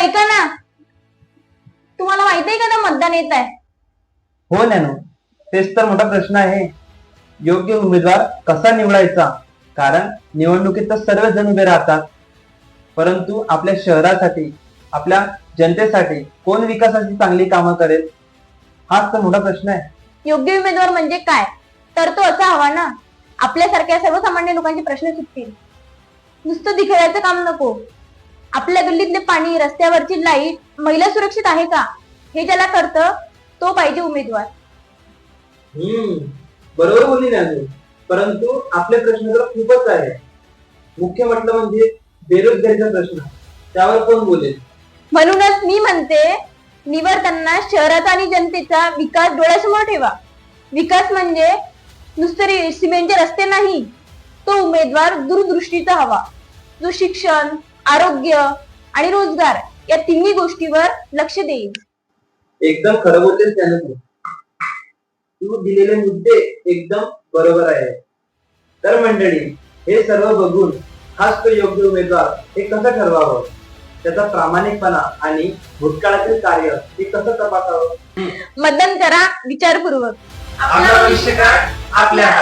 ऐका ना. तुम्हाला माहिती आहे का ना मतदान येत आहे? हो नॅनो. तेच तर मोठा प्रश्न आहे. योग्य उमेदवार कसा निवडायचा? कारण निवडणुकीत तर सर्वजण उभे राहतात. परंतु आपल्या शहरासाठी आपल्या जनतेसाठी कोण विकासाची चांगली कामं करेल? हाच तर मोठा प्रश्न आहे. योग्य उमेदवार म्हणजे काय? तर तो असा हवा ना. आपल्यासारख्या सर्वसामान्य लोकांचे प्रश्न सुटतील. नुसतं दिखायचं काम नको. आपल्या गल्लीतले पाणी रस्त्यावरची लाइट महिला सुरक्षित आहे का? हे ज्याला करतं तो पाहिजे उमेदवार. हम्म. बरोबर बोलली नॅनो परंतु आपले प्रश्न तर खूपच आहे मुख्य म्हटलं म्हणजे बेरोजगारीचा प्रश्न. त्यावर कोण बोलेल? म्हणूनच मी म्हणते निवडताना शहराचा आणि जनतेचा विकास डोळ्यासमोर ठेवा. विकास म्हणजे नुसते सिमेंटचे रस्ते नाही तो उमेदवार दूरदृष्टीचा हवा. जो शिक्षण आरोग्य आणि रोजगार या तिन्ही गोष्टीवर लक्ष देईल. एकदम खरं बोलतेस त्यानं तू. दिलेले मुद्दे एकदम बरोबर आहे तर मंडळी हे सर्व बघून हाच तो योग्य उमेदवार हे कसं ठरवावं? त्याचा प्रामाणिकपणा आणि भूतकाळातील कार्य हे कसं तपासावं? मतदान करा विचारपूर्वक. आपलं भविष्य काय? आपल्या हातात.